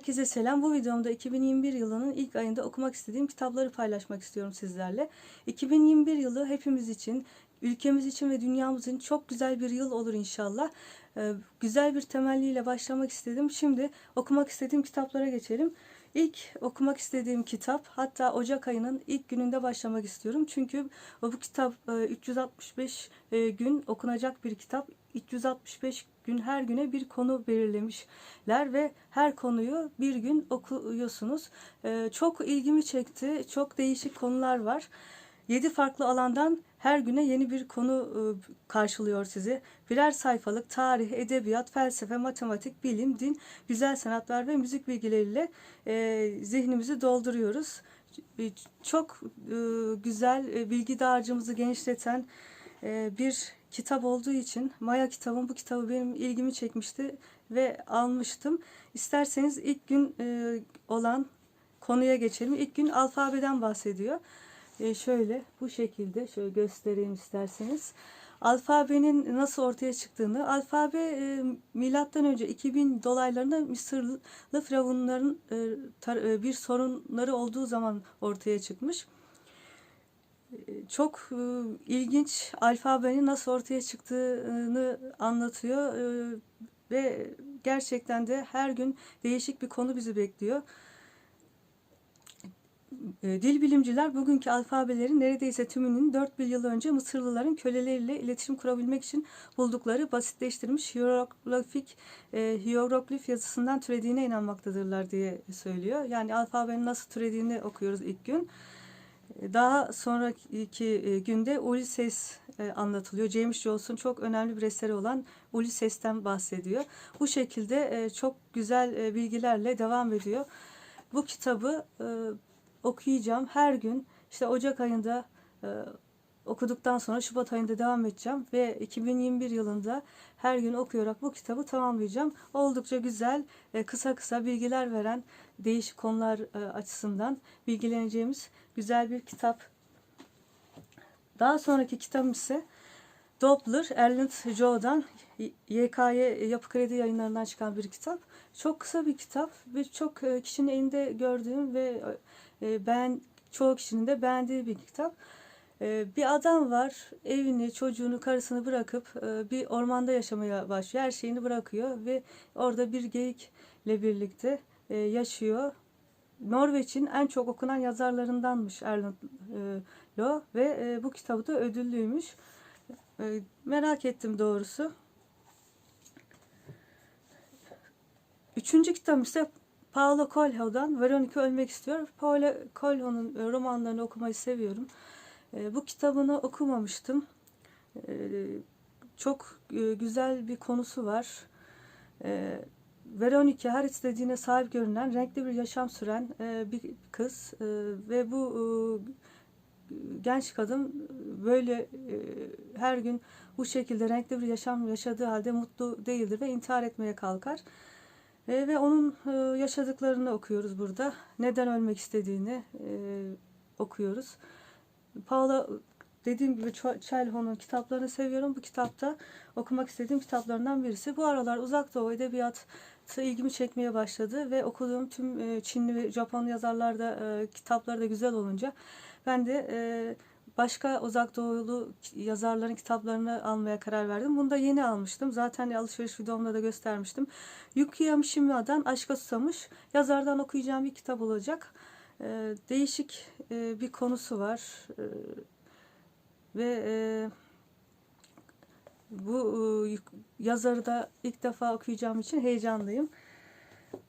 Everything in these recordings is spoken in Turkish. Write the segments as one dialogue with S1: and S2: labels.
S1: Herkese selam. Bu videomda 2021 yılının ilk ayında okumak istediğim kitapları paylaşmak istiyorum sizlerle. 2021 yılı hepimiz için, ülkemiz için ve dünyamız için çok güzel bir yıl olur inşallah. Ee, güzel bir temelliyle başlamak istedim. Şimdi okumak istediğim kitaplara geçelim. İlk okumak istediğim kitap hatta Ocak ayının ilk gününde başlamak istiyorum. Çünkü bu kitap e, 365 e, gün okunacak bir kitap. 365 gün her güne bir konu belirlemişler ve her konuyu bir gün okuyorsunuz. E, Çok ilgimi çekti. Çok değişik konular var. 7 farklı alandan her güne yeni bir konu e, karşılıyor sizi. Birer sayfalık tarih, edebiyat, felsefe, matematik, bilim, din, güzel sanatlar ve müzik bilgileriyle zihnimizi dolduruyoruz. Çok e, güzel, bilgi dağarcığımızı genişleten bir kitap olduğu için Maya kitabım bu kitabı benim ilgimi çekmişti ve almıştım. İsterseniz ilk gün e, olan konuya geçelim. İlk gün alfabeden bahsediyor. E, şöyle bu şekilde şöyle göstereyim isterseniz. Alfabenin nasıl ortaya çıktığını, alfabe e, milattan önce 2000 dolaylarında Mısırlı firavunların e, tar- e, bir sorunları olduğu zaman ortaya çıkmış. E, Çok e, ilginç alfabenin nasıl ortaya çıktığını anlatıyor E, ve gerçekten de her gün değişik bir konu bizi bekliyor. E, Dil bilimciler bugünkü alfabelerin neredeyse tümünün 4000 yıl önce Mısırlıların köleleriyle iletişim kurabilmek için buldukları basitleştirilmiş hieroglifik e, hieroglif yazısından türediğine inanmaktadırlar diye söylüyor. Yani alfabenin nasıl türediğini okuyoruz ilk gün. E, Daha sonraki e, günde Ulysses anlatılıyor. James Joyce'un çok önemli bir eseri olan Ulysses'ten bahsediyor. Bu şekilde çok güzel bilgilerle devam ediyor. Bu kitabı okuyacağım her gün. İşte Ocak ayında e, okuduktan sonra Şubat ayında devam edeceğim ve 2021 yılında her gün okuyarak bu kitabı tamamlayacağım. Oldukça güzel, e, kısa kısa bilgiler veren değişik konular e, açısından bilgileneceğimiz güzel bir kitap. Daha sonraki kitabım ise Doppler, Erland Joe'dan YKY Yapı Kredi yayınlarından çıkan bir kitap. Çok kısa bir kitap. Birçok e, kişinin elinde gördüğüm ve e, ben çoğu kişinin de beğendiği bir kitap. E, Bir adam var, evini, çocuğunu, karısını bırakıp e, bir ormanda yaşamaya başlıyor. Her şeyini bırakıyor ve orada bir geyikle birlikte e, yaşıyor. Norveç'in en çok okunan yazarlarındanmış Erland e, Loe ve e, bu kitabı da ödüllüymüş. Merak ettim doğrusu. Üçüncü kitabım ise Paulo Coelho'dan Veronica Ölmek İstiyor. Paulo Coelho'nun e, romanlarını okumayı seviyorum. E, Bu kitabını okumamıştım. E, Çok güzel bir konusu var. Veronica her istediğine sahip görünen, renkli bir yaşam süren bir kız ve bu genç kadın böyle her gün bu şekilde renkli bir yaşam yaşadığı halde mutlu değildir ve intihar etmeye kalkar. E, ve onun e, yaşadıklarını okuyoruz burada. Neden ölmek istediğini e, okuyoruz. Paula dediğim gibi Çelho'nun kitaplarını seviyorum. Bu kitapta okumak istediğim kitaplarından birisi. Bu aralar Uzak Doğu Edebiyatı ilgimi çekmeye başladı ve okuduğum tüm e, Çinli ve Japon yazarlar da e, kitapları da güzel olunca ben de e, başka uzak doğulu yazarların kitaplarını almaya karar verdim. Bunu da yeni almıştım. Zaten alışveriş videomda da göstermiştim. Yukiya Mishima'dan Aşka Susamış. Yazardan okuyacağım bir kitap olacak. E, değişik e, bir konusu var. E, ve e, bu e, yazarı da ilk defa okuyacağım için heyecanlıyım.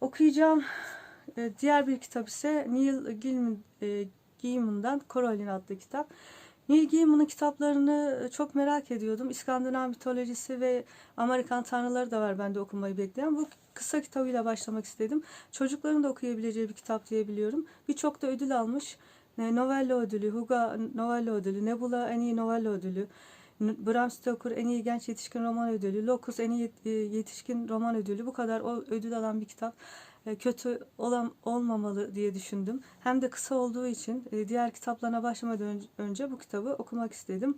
S1: Okuyacağım e, diğer bir kitap ise Neil Gaiman, e, Gaiman'dan Coraline adlı kitap. Neil Gaiman'ın kitaplarını çok merak ediyordum. İskandinav mitolojisi ve Amerikan tanrıları da var bende okumayı bekleyen. Bu kısa kitabıyla başlamak istedim. Çocukların da okuyabileceği bir kitap diyebiliyorum. Birçok da ödül almış. E, Novella ödülü, Hugo Novella ödülü, Nebula en iyi novella ödülü, Bram Stoker en iyi genç yetişkin roman ödülü, Locus en iyi e, yetişkin roman ödülü. Bu kadar o ödül alan bir kitap e, kötü olan olmamalı diye düşündüm. Hem de kısa olduğu için e, diğer kitaplarına başlamadan ön- önce bu kitabı okumak istedim.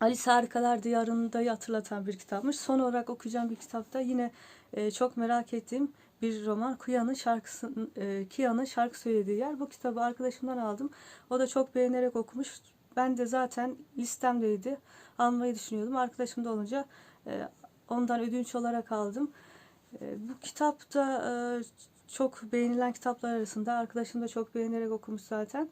S1: Alice Harikalar Diyarı'nda hatırlatan bir kitapmış. Son olarak okuyacağım bir kitapta yine e, çok merak ettiğim bir roman. Kıya'nın şarkısının, e, Kia'nın şarkı söylediği yer. Bu kitabı arkadaşımdan aldım. O da çok beğenerek okumuş. Ben de zaten listemdeydi. Almayı düşünüyordum. Arkadaşım da olunca e, ondan ödünç olarak aldım. E, bu kitap da e, çok beğenilen kitaplar arasında. Arkadaşım da çok beğenerek okumuş zaten.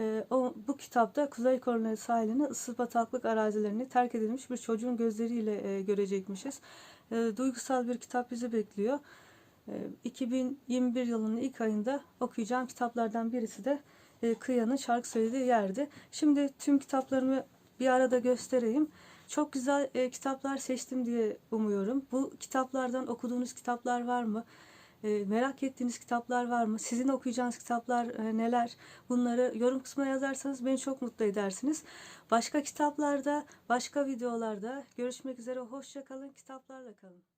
S1: E, o, bu kitapta Kuzey Koronalı sahilini ıssız bataklık arazilerini terk edilmiş bir çocuğun gözleriyle e, görecekmişiz. E, duygusal bir kitap bizi bekliyor. E, 2021 yılının ilk ayında okuyacağım kitaplardan birisi de e, Kıya'nın şarkı söylediği yerdi. Şimdi tüm kitaplarımı bir arada göstereyim. Çok güzel e, kitaplar seçtim diye umuyorum. Bu kitaplardan okuduğunuz kitaplar var mı? E, merak ettiğiniz kitaplar var mı? Sizin okuyacağınız kitaplar e, neler? Bunları yorum kısmına yazarsanız beni çok mutlu edersiniz. Başka kitaplarda, başka videolarda görüşmek üzere. Hoşça kalın, kitaplarla kalın.